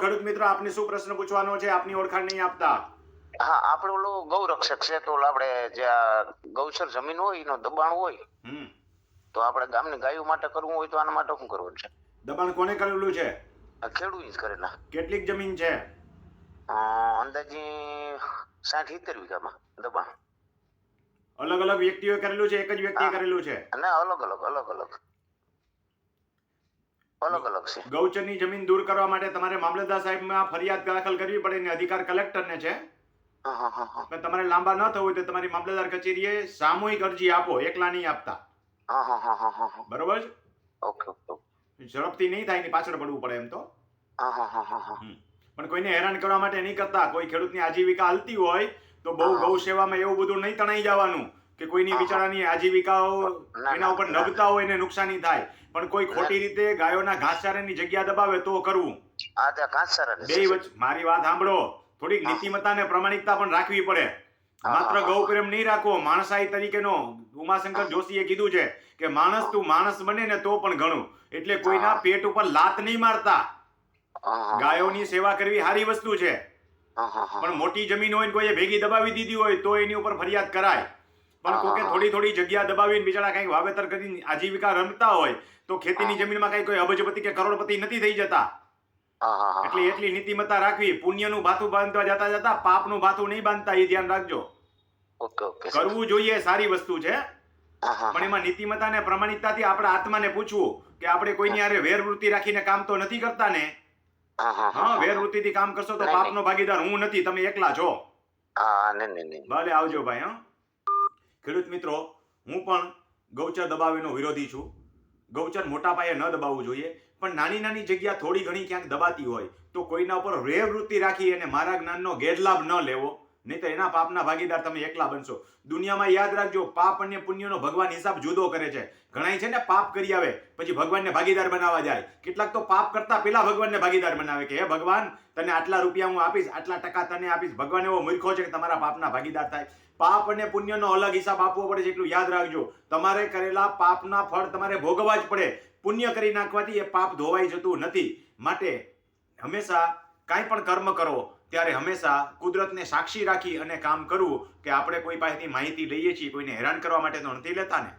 ખેડૂત મિત્રો આપને શું પ્રશ્ન પૂછવાનો છે? આપની ઓળખાણ નહીં આપતા. હા આપણે ઓલું ગૌરક્ષક છે તો આપણે જે ગૌચર જમીન હોય એનો દબાણ હોય તો આપણે ગામની ગાયો માટે કરવું હોય તો આના માટે શું કરવું છે? દબાણ કોને કરેલું છે? ખેડૂત જ કરેલા. કેટલીક જમીન છે? અંદાજે સાઠ સિત્તેર વીઘામાં દબાણ. અલગ અલગ વ્યક્તિઓએ કરેલું છે? એક જ વ્યક્તિએ કરેલું છે? અને અલગ અલગ અલગ અલગ અલગ અલગ છે. ગૌચરની જમીન દૂર કરવા માટે તમારે મામલતદાર સાહેબમાં ફરિયાદ દાખલ કરવી પડે ને અધિકાર કલેક્ટરને છે. હા હા પણ તમારે લાંબા ન થવું હોય તો તમારી મામલતદાર કચેરીએ સામૂહિક અરજી આપો એકલા નહીં આપતા. બરોબર છે? ઓકે. ઝડપથી નહીં થાય એની પાછળ પડવું પડે એમ તો. પણ કોઈને હેરાન કરવા માટે નહીં કરતા. કોઈ ખેડૂતની આજીવિકા હાલતી હોય તો બહુ ગૌ સેવામાં એવું બધું નહીં તણાઈ જવાનું. કે કોઈની. બિચારાની આજીવિકાઓ એના ઉપર નબતા હોય ને નુકસાની થાય. પણ કોઈ ખોટી રીતે ગાયોના ઘાસચારાની જગ્યા દબાવે તો કરવું. ને બે મારી વાત સાંભળો. થોડીક. નીતિમત્તા ને પ્રમાણિકતા પણ રાખવી પડે. માત્ર ગૌ પ્રેમ નહીં રાખવો માણસાઈ તરીકેનો ઉમાશંકર જોશીએ કીધું છે કે માણસ તું માણસ બને ને તો પણ ઘણું. એટલે કોઈના પેટ ઉપર લાત નહીં મારતા. ગાયોની સેવા કરવી સારી વસ્તુ છે. પણ મોટી જમીન હોય ને કોઈએ ભેગી દબાવી દીધી હોય તો એની ઉપર ફરિયાદ કરાય. પણ કોકે થોડી થોડી જગ્યા દબાવીને બિચારા કંઈક વાવેતર કરીને આજીવિકા રમતા હોય તો ખેતીની જમીનમાં કઈ કોઈ અબજપતિ કે કરોડપતિ નથી થઈ જતા. એટલે એટલી નીતિમત્તા રાખવી પુણ્યનું ભાથું બાંધવા જતા જતા પાપનું ભાથું નહીં બાંધતા એ ધ્યાન રાખજો. કરવું જોઈએ સારી વસ્તુ છે. પણ એમાં નીતિમત્તા ને પ્રમાણિકતાથી આપણા આત્માને પૂછવું કે આપણે કોઈની આરે વેરવૃત્તિ રાખીને કામ તો નથી કરતા ને? હા. વેરવૃત્તિથી કામ કરશો તો પાપનો ભાગીદાર હું નથી તમે એકલા છો. ભલે આવજો ભાઈ હા. ખેડૂત મિત્રો, હું પણ ગૌચર દબાવીનો વિરોધી છું. ગૌચર મોટા પાયે ન દબાવવું જોઈએ, પણ નાની નાની જગ્યા થોડી ઘણી ક્યાંક દબાતી હોય, તો કોઈના ઉપર વૃત્તિ રાખી અને મારા જ્ઞાનનો ગેરલાભ ન લેવો. નહીં તો એના પાપના ભાગીદાર તમે એકલા બનશો. દુનિયામાં યાદ રાખજો, પાપ અને પુણ્યનો ભગવાન હિસાબ જુદો કરે છે. ઘણા છે ને પાપ કરી આવે, પછી ભગવાનને ભાગીદાર બનાવવા જાય. કેટલાક તો પાપ કરતા પેલા ભગવાનને ભાગીદાર બનાવે કે, હે ભગવાન, તને આટલા રૂપિયા હું આપીશ, આટલા ટકા તને આપીશ. ભગવાન એવો મૂર્ખો છે કે તમારા પાપના ભાગીદાર થાય. પાપ અને પુણ્યનો અલગ હિસાબ આપવો પડે છે એટલું યાદ રાખજો. તમારે કરેલા પાપના ફળ તમારે ભોગવવા જ પડે. પુણ્ય કરી નાખવાથી એ પાપ ધોવાઈ જતું નથી. માટે હંમેશા કાંઈ પણ કર્મ કરો ત્યારે હંમેશા કુદરતને સાક્ષી રાખી અને કામ કરવું કે આપણે કોઈ પાસેથી માહિતી લઈએ છીએ, કોઈને હેરાન કરવા માટે તો નથી લેતા ને?